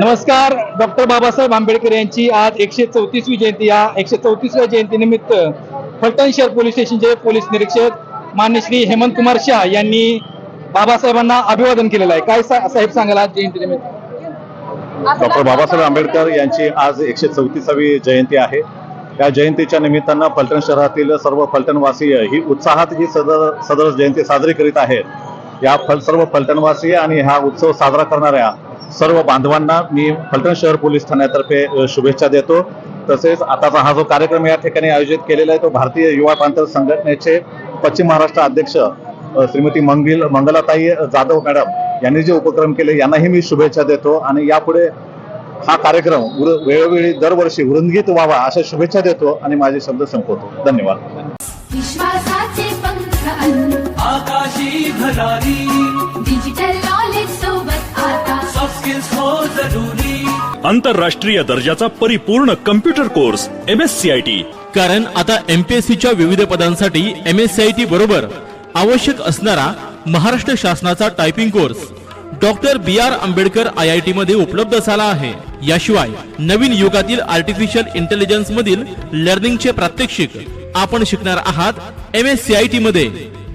नमस्कार डॉक्टर बाबासाहेब आंबेडकर यांची आज एकशे चौतीसवी जयंती. या एकशे चौतीसव्या जयंतीनिमित्त फलटण शहर पोलीस स्टेशनचे पोलीस निरीक्षक मान्य श्री हेमंत कुमार शाह यांनी बाबासाहेबांना अभिवादन केलेलं आहे. काय सा- साहेब सांगाल आज जयंतीनिमित्त? डॉक्टर बाबासाहेब आंबेडकर यांची आज एकशे चौतीसावी जयंती आहे. या जयंतीच्या निमित्तानं फलटण शहरातील सर्व फलटणवासीय ही उत्साहात ही सदर सदर जयंती साजरी करीत आहेत. या फल सर्व फलटणवासी आणि हा उत्सव साजरा करणाऱ्या सर्व बांधवांना मी फलटण शहर पोलीस ठाण्यातर्फे शुभेच्छा देतो. तसेच आताचा हा जो कार्यक्रम या ठिकाणी आयोजित केलेला आहे तो भारतीय युवा प्रांत संघटनेचे पश्चिम महाराष्ट्र अध्यक्ष श्रीमती मंगिल मंगलाताई जाधव मॅडम यांनी जे उपक्रम केले यांनाही मी शुभेच्छा देतो. आणि यापुढे हा कार्यक्रम उर- वेळोवेळी दरवर्षी वृंदगीत व्हावा अशा शुभेच्छा देतो आणि माझे शब्द संपवतो. धन्यवाद. भरारी डिजिटल नॉलेज सोबत आता. सॉफ्ट स्किल्स हो जरुरी। आंतरराष्ट्रीय दर्जाचा परिपूर्ण computer course M S C I T कारण आता एमपीएससीच्या विविध पदांसाठी M S C I T बरोबर आवश्यक असणारा महाराष्ट्र शासनाचा typing course doctor B R Ambedkar I I T मध्ये उपलब्ध झाला आहे. याशिवाय नवीन युगातील आर्टिफिशियल इंटेलिजन्स मधील लर्निंगचे प्रात्यक्षिक आपण शिकणार आहात M S C I T मध्ये.